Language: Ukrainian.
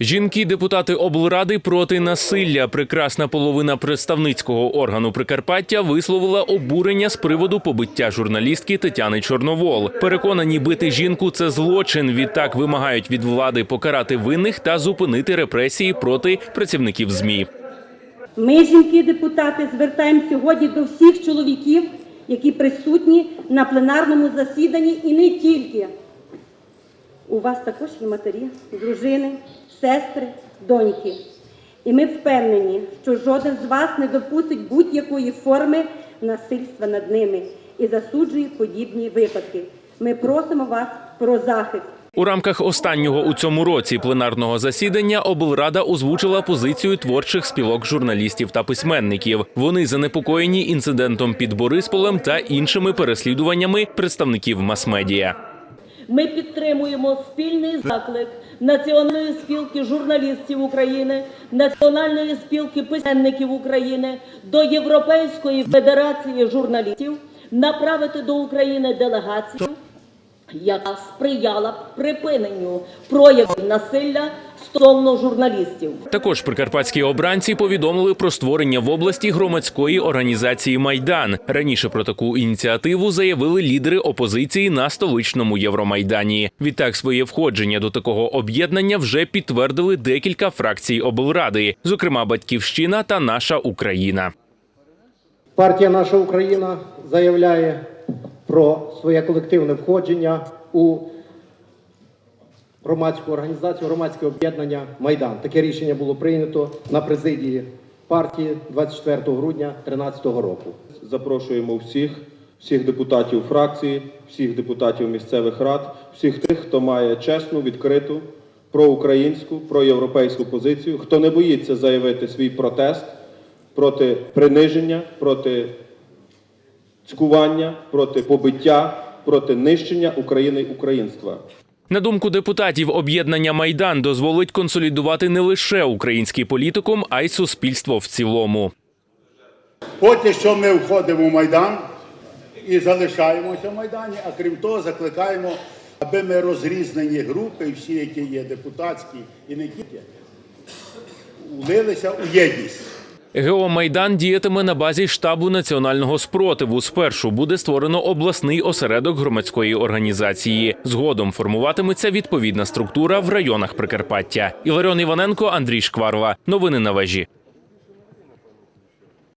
Жінки, депутати облради проти насилля. Прекрасна половина представницького органу Прикарпаття висловила обурення з приводу побиття журналістки Тетяни Чорновол. Переконані бити жінку це злочин. Відтак вимагають від влади покарати винних та зупинити репресії проти працівників змі. Ми, жінки-депутати, звертаємо сьогодні до всіх чоловіків, які присутні на пленарному засіданні, і не тільки. У вас також є матері, дружини, сестри, доньки. І ми впевнені, що жоден з вас не допустить будь-якої форми насильства над ними і засуджує подібні випадки. Ми просимо вас про захист. У рамках останнього у цьому році пленарного засідання облрада озвучила позицію творчих спілок журналістів та письменників. Вони занепокоєні інцидентом під Борисполем та іншими переслідуваннями представників мас-медіа. Ми підтримуємо спільний заклик Національної спілки журналістів України, Національної спілки письменників України до Європейської федерації журналістів направити до України делегацію, яка сприяла б припиненню проявів насилля стосовно журналістів. Також прикарпатські обранці повідомили про створення в області громадської організації Майдан. Раніше про таку ініціативу заявили лідери опозиції на столичному Євромайдані. Відтак своє входження до такого об'єднання вже підтвердили декілька фракцій облради, зокрема Батьківщина та наша Україна. Партія Наша Україна заявляє про своє колективне входження у громадську організацію, громадське об'єднання Майдан. Таке рішення було прийнято на президії партії 24 грудня 2013 року. Запрошуємо всіх, всіх депутатів фракції, всіх депутатів місцевих рад, всіх тих, хто має чесну, відкриту, проукраїнську, проєвропейську позицію, хто не боїться заявити свій протест проти приниження, проти цькування, проти побиття, проти нищення України й українства. На думку депутатів, об'єднання Майдан дозволить консолідувати не лише український політикум, а й суспільство в цілому. Поки що ми входимо в Майдан і залишаємося в Майдані, а крім того, закликаємо, аби ми розрізнені групи, всі, які є депутатські і не тільки, улилися у єдність. Геомайдан діятиме на базі штабу національного спротиву. Спершу буде створено обласний осередок громадської організації. Згодом формуватиметься відповідна структура в районах Прикарпаття. Іларіон Іваненко, Андрій Шкварва. Новини на вежі.